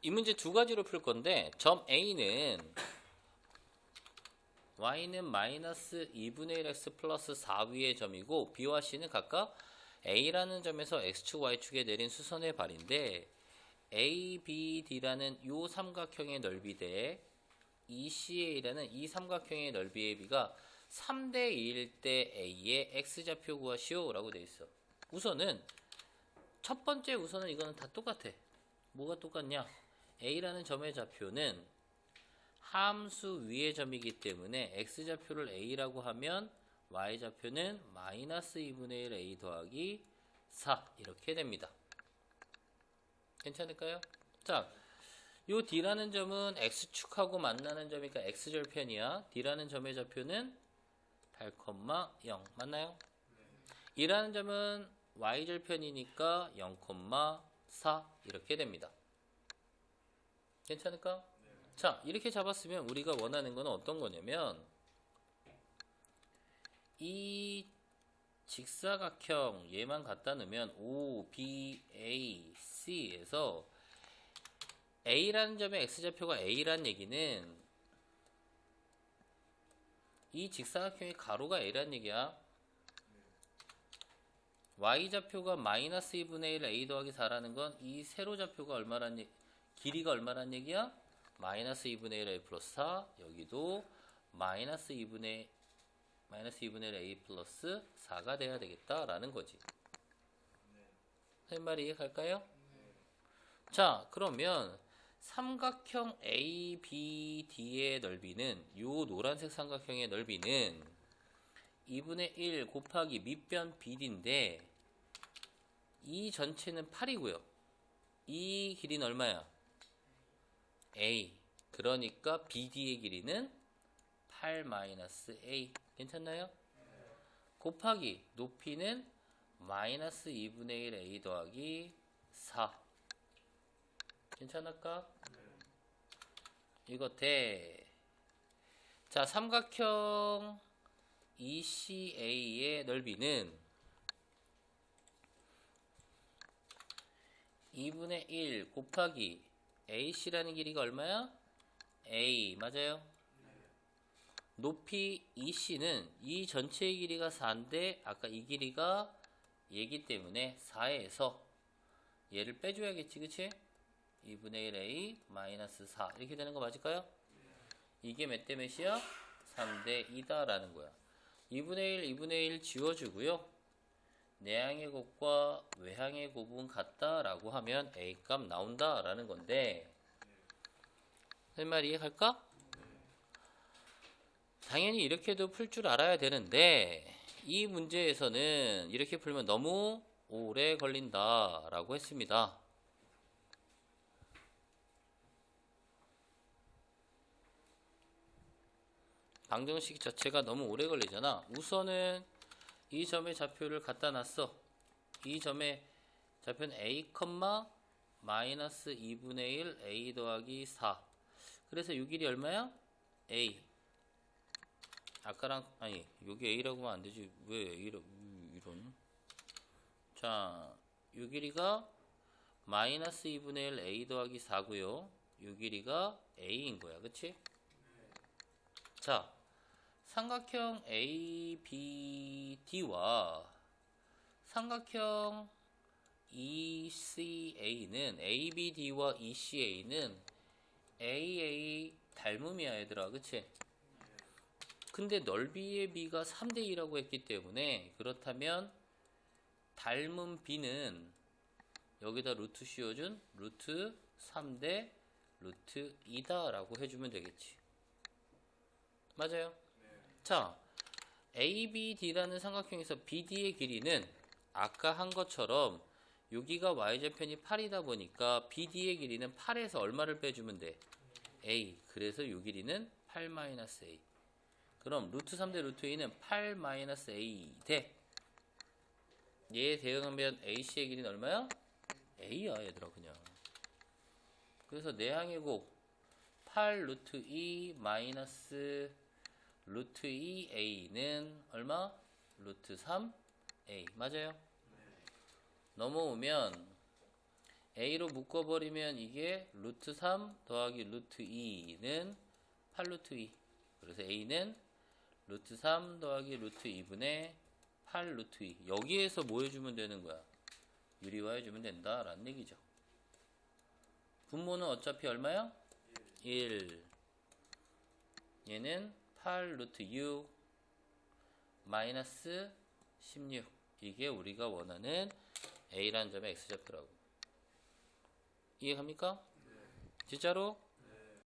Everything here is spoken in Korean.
이 문제 두 가지로 풀 건데 점 A는 y는 마이너스 2분의 1x 플러스 4위의 점이고 b와 c는 각각 a라는 점에서 x축 y축에 내린 수선의 발인데 a, b, d라는 요 삼각형의 넓이 대 ECA라는 이 삼각형의 넓이의 b가 3대 2일 때 a의 x좌표 구하시오 라고 돼 있어. 우선은 첫 번째 우선은 이거는 다 똑같아. 뭐가 똑같냐 a라는 점의 좌표는 함수 위의 점이기 때문에 x좌표를 a라고 하면 y좌표는 마이너스 2분의 1 a 더하기 4 이렇게 됩니다. 괜찮을까요? 자, 요 d라는 점은 x축하고 만나는 점이니까 x절편이야. d라는 점의 좌표는 8,0 맞나요? 이라는 점은 y절편이니까 0,4 이렇게 됩니다. 괜찮을까? 자, 이렇게 잡았으면 우리가 원하는 건 어떤 거냐면 이 직사각형 얘만 갖다 놓으면 O, B, A, C에서 A라는 점의 x좌표가 A라는 얘기는 이 직사각형의 가로가 A라는 얘기야. y좌표가 마이너스 2분의 1 A 더하기 4라는 건 이 세로좌표가 얼마란 얘기, 길이가 얼마란 얘기야? 마이너스 2분의 1 A 플러스 4 여기도 마이너스 2분의 마이너스 2분의 1 A 플러스 4가 돼야 되겠다라는 거지. 할 말이 이해갈까요? 자, 그러면 삼각형 ABD의 넓이는 요 노란색 삼각형의 넓이는 2분의 1 곱하기 밑변 BD인데 이 전체는 8이고요. 이 길이는 얼마야? A. 그러니까 BD의 길이는 8 마이너스 A. 괜찮나요? 곱하기 높이는 마이너스 2분의 1 A 더하기 4. 괜찮을까? 이거 돼. 자, 삼각형 ECA의 넓이는 2분의 1 곱하기 AC라는 길이가 얼마야? A 맞아요? 높이 EC는 이 전체의 길이가 4인데 아까 이 길이가 얘기 때문에 4에서 얘를 빼줘야겠지 그치? 2분의 1 A 마이너스 4 이렇게 되는 거 맞을까요? 이게 몇 대 몇이야? 3대 2다 라는 거야 2분의 1 2분의 1 지워주고요 내항의 곱과 외항의 곱은 같다라고 하면 A 값 나온다라는 건데 할 말이 이해갈까? 당연히 이렇게도 풀 줄 알아야 되는데 이 문제에서는 이렇게 풀면 너무 오래 걸린다라고 했습니다. 방정식 자체가 너무 오래 걸리잖아. 우선은 이 점의 좌표를 갖다 놨어. 이 점의 좌표는 a, 마이너스 2분의 1 a 더하기 4. 그래서 이 길이 얼마야? a. 아까랑 아니 여기 a라고 하면 안 되지. 왜 a라 이런? 자, 이 길이가 마이너스 2분의 1 a 더하기 4고요. 이 길이가 a인 거야. 그치? 자, 삼각형 ABD와 삼각형 ECA는 ABD와 ECA는 AA 닮음이야 얘들아 그치? 근데 넓이의 B가 3대 2라고 했기 때문에 그렇다면 닮은 B는 여기다 루트 씌워준 루트 3대 루트 2다 라고 해주면 되겠지 맞아요? 자, ABD라는 삼각형에서 BD의 길이는 아까 한 것처럼 여기가 y좌편이 8이다 보니까 BD의 길이는 8에서 얼마를 빼주면 돼? A. 그래서 이 길이는 8-A. 그럼 루트 3대 루트 2는 8-A 대. 얘에 대응하면 AC의 길이는 얼마야? A야 얘들아 그냥. 그래서 내항의 곱 8 루트 2 마이너스 루트 2a는 얼마? 루트 3a 맞아요? 넘어오면 a로 묶어버리면 이게 루트 3 더하기 루트 2는 8 루트 2 그래서 a는 루트 3 더하기 루트 2분의 8 루트 2 여기에서 뭐 해주면 되는 거야 유리화 해주면 된다 라는 얘기죠 분모는 어차피 얼마야? 1 얘는 8 루트 6 마이너스 16 이게 우리가 원하는 A라는 점의 X좌표라고 이해갑니까? 진짜로?